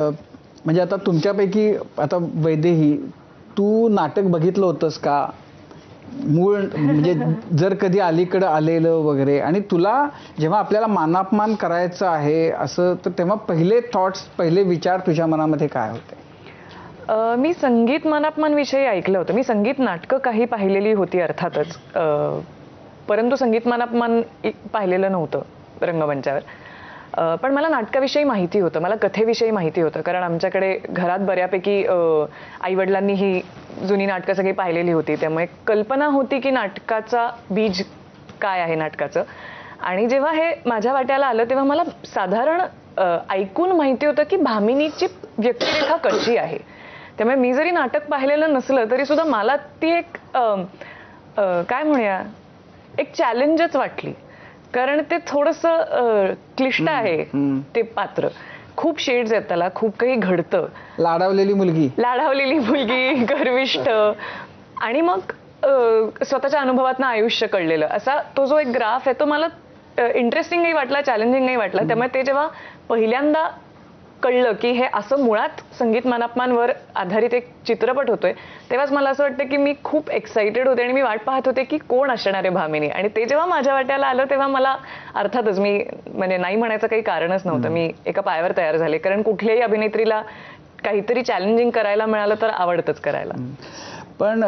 म्हणजे आता तुमच्यापैकी आता वैदेही तू नाटक बघितलं होतंस का? मूळ म्हणजे जर कधी अलीकडं आलेलं वगैरे आणि तुला जेव्हा आपल्याला मानापमान करायचं आहे असं तर तेव्हा पहिले थॉट्स पहिले विचार तुझ्या मनामध्ये काय होते? मी संगीत मनापमान विषयी ऐकलं होतं. मी संगीत नाटकं काही पाहिलेली होती अर्थातच. परंतु संगीत मनापमान पाहिलेलं नव्हतं रंगमंचावर. पण मला नाटकाविषयी माहिती होतं मला कथेविषयी माहिती होतं कारण आमच्याकडे घरात बऱ्यापैकी आईवडिलांनी ही जुनी नाटकं सगळी पाहिलेली होती. त्यामुळे कल्पना होती की नाटकाचा बीज काय आहे नाटकाचं. आणि जेव्हा हे माझ्या वाट्याला आलं तेव्हा मला साधारण ऐकून माहिती होतं की भामिनीची व्यक्तिरेखा कशी आहे. त्यामुळे मी जरी नाटक पाहिलेलं नसलं तरी सुद्धा मला ती एक काय म्हणूया एक चॅलेंजच वाटली. कारण ते थोडस क्लिष्ट आहे. ते पात्र. खूप शेड्स आहेत त्याला खूप काही घडतं. लाडावलेली मुलगी. लाढावलेली मुलगी गर्विष्ठ आणि मग स्वतःच्या अनुभवातनं आयुष्य कळलेलं. असा तो जो एक ग्राफ आहे तो मला इंटरेस्टिंगही वाटला चॅलेंजिंगही वाटला. त्यामुळे ते जेव्हा पहिल्यांदा कळलं की हे असं मुळात संगीत मानापमानवर आधारित एक चित्रपट होतोय. तेव्हाच मला असं वाटतं की मी खूप एक्साइटेड होते आणि मी वाट पाहत होते की कोण असणार आहे भामिनी? आणि ते जेव्हा माझ्या वाट्याला आलं तेव्हा मला अर्थातच मी म्हणजे नाही म्हणायचं काही कारणच नव्हतं. मी एका पायावर तयार झाले. कारण कुठल्याही अभिनेत्रीला काहीतरी चॅलेंजिंग करायला मिळालं तर आवडतंच करायला. पण